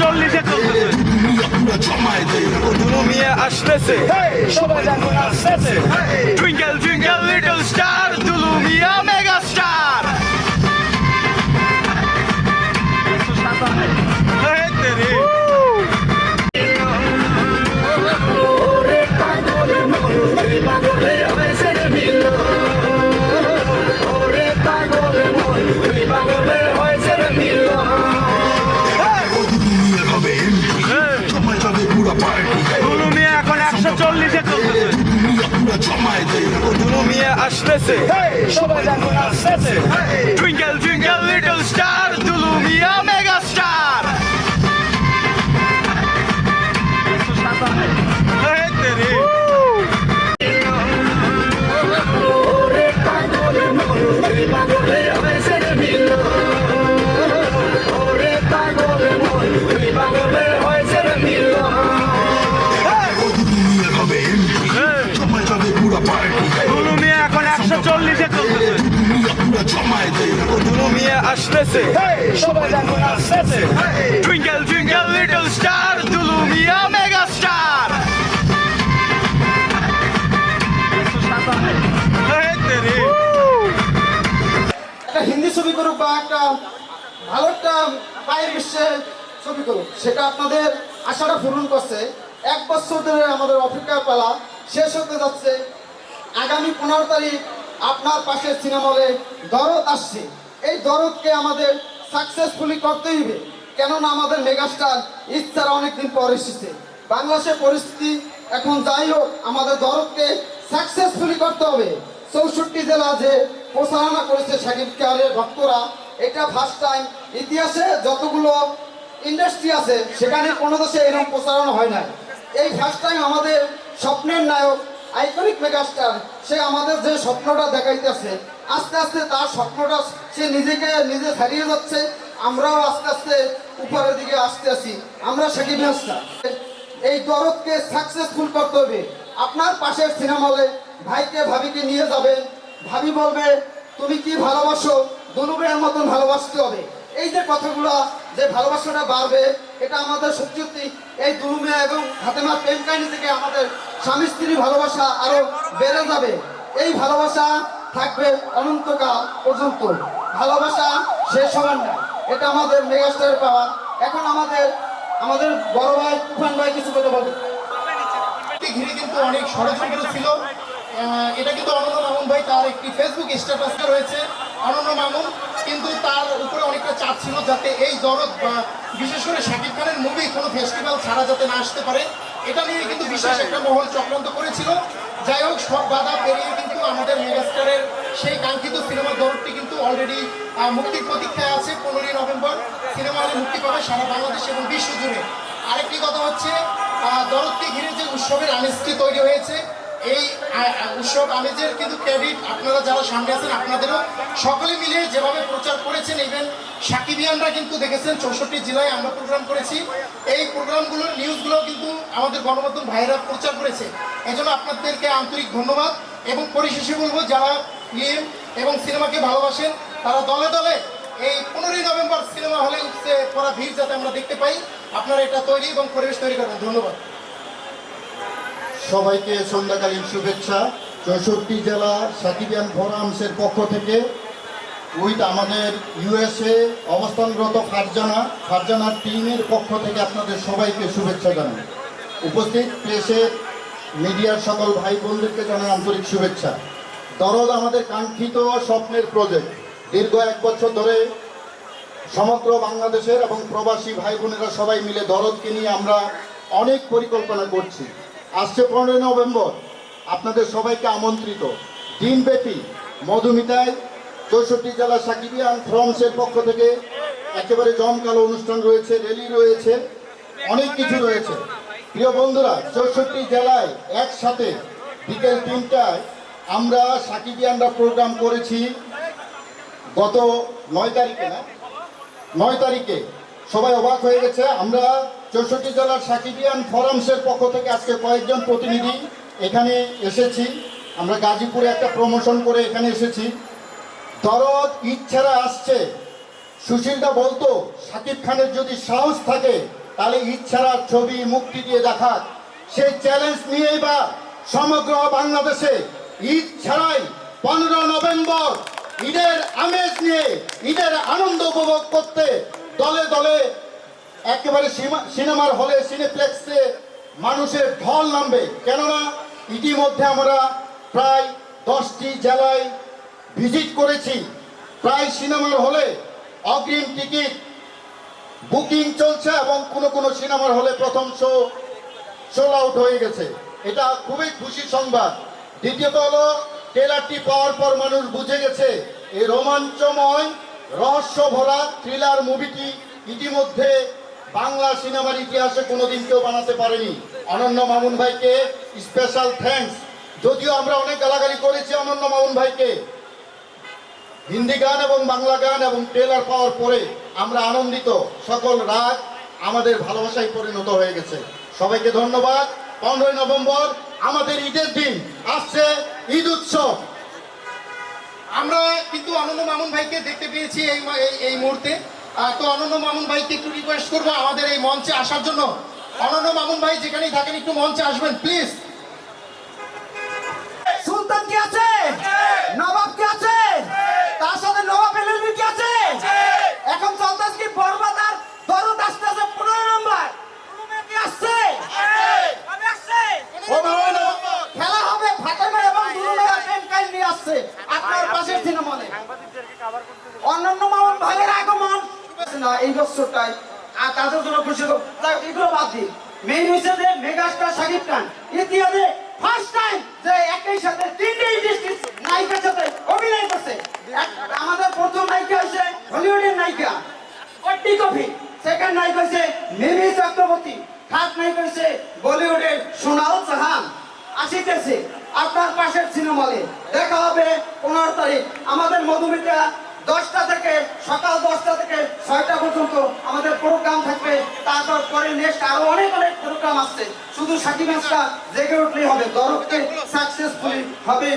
চল্লিশে চলতেছে। দুলু আসতেছে। সবাই দেখো আসতেছে। Twinkle twinkle little star Dulumia mega star Dulu Mia আসতেছে সবাই দেখো আসতেছে টুইঙ্কেল দুলু মিয়া আসতেছে সবাই দেখো আসতেছে twinkle twinkle little star Dulu Mia mega star একটা হিন্দি ছবি করুক বা একটা ভালো একটা বাইরের বিশ্বে ছবি করুক সেটা আপনাদের আশাটা পূরণ করছে। এক বছর ধরে আমাদের অপেক্ষার পালা শেষ হতে যাচ্ছে। আগামী পনেরো তারিখ আপনার পাশের সিনেমা হলে দরদ আসছে। এই দরদকে আমাদের সাকসেসফুলি করতে হবে। কেননা আমাদের মেগাস্টার ইচ্ছারা অনেকদিন পর এসেছে। বাংলাদেশের পরিস্থিতি এখন যাই হোক, আমাদের দরদকে সাকসেসফুলি করতে হবে। চৌষট্টি জেলা যে প্রচারণা করেছে সাকিব খানের ভক্তরা, এটা ফার্স্ট টাইম ইতিহাসে যতগুলো ইন্ডাস্ট্রি আছে, সেখানে কোনো দেশে এরকম প্রচারণা হয় না এই ফার্স্ট টাইম আমাদের স্বপ্নের নায়ক আইকনিক মেগাস্টার, সে আমাদের যে স্বপ্নটা দেখাইতেছে, আস্তে আস্তে তার স্বপ্নটা সে নিজেকে, নিজে হারিয়ে যাচ্ছে, আমরাও আস্তে আস্তে উপরের দিকে আসতে আছি। আমরা সাকিব হাসান এই দরদকে সাকসেসফুল করতে হবে। আপনার পাশের সিনেমা হলে ভাইকে, ভাবিকে নিয়ে যাবেন। ভাবি বলবে, তুমি কি ভালোবাসো? দুলুবের মতন ভালোবাসতে হবে। এই যে কথাগুলো, যে ভালোবাসাটা বাড়বে, এটা আমাদের সত্যি এই দুলুমে এবং হাতেমা প্রেম কাহিনী থেকে আমাদের স্বামী স্ত্রীর ভালোবাসা আরও বেড়ে যাবে। এই ভালোবাসা থাকবে অনন্তকাল পর্যন্ত। ভালোবাসা শেষ হবার না এটা আমাদের মেগাস্টারের পাওয়া। এখন আমাদের আমাদের বড় ভাই, তুফান ভাই কিছু কথা বলবে ঘিরে কিন্তু অনেক ষড়যন্ত্র ছিল। এটা কিন্তু অনন্য মামুন ভাই তার একটি ফেসবুক স্ট্যাটাসে রয়েছে। অনন্য মামুন কিন্তু তার উপরে অনেকটা চাপ ছিল যাতে এই দরদ বিশেষ করে শাকিব খানের মুভি কোনো ফেস্টিভ্যাল ছাড়া যাতে না আসতে পারে, এটা নিয়ে কিন্তু বিশেষ একটা মহল চক্রান্ত করেছিল। যাই হোক, সব বাধা পেরিয়ে কিন্তু আমাদের মেগাস্টারের সেই কাঙ্ক্ষিত সিনেমার দরদটি কিন্তু অলরেডি মুক্তির প্রতীক্ষায় আছে পনেরোই নভেম্বর। সিনেমা হলে মুক্তি পাবে সারা বাংলাদেশ এবং বিশ্ব জুড়ে। আরেকটি কথা হচ্ছে দরদকে ঘিরে যে উৎসবের আমেজটি তৈরি হয়েছে এই উৎসব আমেজের কিন্তু ক্রেডিট আপনারা যারা সামনে আছেন আপনাদেরও সকলে মিলে যেভাবে প্রচার করেছেন ইভেন সাকিবিয়ানরা কিন্তু দেখেছেন, চৌষট্টি জেলায় আমরা প্রোগ্রাম করেছি। এই প্রোগ্রামগুলোর নিউজগুলো কিন্তু আমাদের গণমাধ্যম ভাইরা প্রচার করেছে। এজন্য আপনাদেরকে আন্তরিক ধন্যবাদ এবং পরিশেষে বলব, যারা ফিল্ম এবং সিনেমাকে ভালোবাসেন, তারা দলে দলে এই পনেরোই নভেম্বর সিনেমা হলে উঠছে পড়া ভিড় যাতে আমরা দেখতে পাই। আপনারা এটা তৈরি এবং পরিবেশ তৈরি করবেন। ধন্যবাদ। সবাইকে সন্ধ্যাকালীন শুভেচ্ছা। চৌষট্টি জেলা সাকিবিয়ান ফোরামসের পক্ষ থেকে উইথ আমাদের ইউএসএ অবস্থানরত ফারজানা, ফারজানার টিমের পক্ষ থেকে আপনাদের সবাইকে শুভেচ্ছা জানাই। উপস্থিত প্রেসের মিডিয়ার সকল ভাই বোনদেরকে জানাই আন্তরিক শুভেচ্ছা। দরদ আমাদের কাঙ্ক্ষিত স্বপ্নের প্রজেক্ট দীর্ঘ এক বছর ধরে সমগ্র বাংলাদেশের এবং প্রবাসী ভাই বোনেরা সবাই মিলে দরদকে নিয়ে আমরা অনেক পরিকল্পনা করছি। আসছে পনেরোই নভেম্বর। আপনাদের সবাইকে আমন্ত্রিত। দিনব্যাপী মধুমিতায় চৌষট্টি জেলা সাকিবিয়ান ফ্রমসের পক্ষ থেকে একেবারে জমকালো অনুষ্ঠান রয়েছে র্যালি রয়েছে, অনেক কিছু রয়েছে। প্রিয় বন্ধুরা, চৌষট্টি জেলায় একসাথে বিকেল তিনটায় আমরা সাকিবিয়ানরা প্রোগ্রাম করেছি গত নয় তারিখে না? নয় তারিখে সবাই অবাক হয়ে গেছে। আমরা চৌষট্টি জেলার সাকিবিয়ান ফরামসের পক্ষ থেকে আজকে কয়েকজন প্রতিনিধি এখানে এসেছি। আমরা গাজীপুরে একটা প্রমোশন করে এখানে এসেছি। দরদ ইচ্ছারা আসছে। সুশীলদা বলতো, সাকিব খানের যদি সাহস থাকে, তাহলে ইচ্ছারা ছবি মুক্তি দিয়ে দেখাক। সেই চ্যালেঞ্জ নিয়েই বা সমগ্র বাংলাদেশে ঈদ ছাড়াই পনেরো নভেম্বর ঈদের আমেজ নিয়ে, ঈদের আনন্দ উপভোগ করতে দলে একেবারে সিনেমার হলে, সিনেপ্লেক্সে মানুষের ঢল নামবে। কেননা ইতিমধ্যে আমরা প্রায় দশটি জেলায় ভিজিট করেছি। প্রায় সিনেমার হলে অগ্রিম টিকিট বুকিং চলছে এবং কোনো কোনো সিনেমার হলে প্রথম শো সোল আউট হয়ে গেছে। এটা খুবই খুশি সংবাদ। দ্বিতীয়ত হলো, ট্রেলারটি পাওয়ার পর মানুষ বুঝে গেছে, এই রোমাঞ্চময় রহস্য ভরা থ্রিলার মুভিটি ইতিমধ্যে বাংলা সিনেমার ইতিহাসে কোনোদিন কেউ বানাতে পারেনি। অনন্য মামুন ভাইকে স্পেশাল থ্যাঙ্কস যদিও আমরা অনেক গালাগালি করেছি অনন্য মামুন ভাইকে। হিন্দি গান এবং বাংলা গান এবং ট্রেলার পাওয়ার পরে আমরা আনন্দিত। সকল রাগ আমাদের ভালোবাসায় পরিণত হয়ে গেছে। সবাইকে ধন্যবাদ। পনেরোই নভেম্বর আমাদের ঈদের দিন আসছে ঈদ উৎসব। আমরা কিন্তু অনন্য মামুন ভাইকে দেখতে পেয়েছি এই এই- মুহূর্তে। তো অনন্য মামুন ভাইকে একটু রিকোয়েস্ট করব আমাদের এই মঞ্চে আসার জন্য। অনন্য মামুন ভাই যেখানেই থাকেন একটু মঞ্চে আসবেন প্লিজ সুলতান কি আছে? নবাব কি আছে? তার সাথে নবাব এলএলবি কি আছে? এখন কি বরবাদ আর দরদ পনেরো নম্বর। কি আসছে? খেলা হবে ফাতেমা এবং দুলুমে আসেন কাল আসছে। আপনার পাশের সিনেমালে। অন্যান্য না, এই বছরটাই। আর তাদের জন্য খুশি এগুলো বাদ দিই। মেইন যে মেগাস্টার শাকিব খান। ইতিহাসে ফার্স্ট টাইম যে একই সাথে তিনটে ইন্ডাস্ট্রি নায়িকার সাথে অভিনয় করছে। আমাদের প্রথম নায়িকা হলিউডের নায়িকা কফি। সেকেন্ড নায়িকা চক্রবর্তী। থার্ড নায়িকা বলিউডের সোনাল চাহান আসিতেছে আপনার পাশের সিনেমালে দেখা হবে পনেরো তারিখ। আমাদের মধুমিতা দশটা থেকে সকাল দশটা থেকে ছয়টা পর্যন্ত আমাদের প্রোগ্রাম থাকবে। তারপর পরে নেক্সট আরও অনেক অনেক প্রোগ্রাম আসছে শুধু সাকিব জেগে উঠলেই হবে। দরদকে সাকসেসফুলি হবে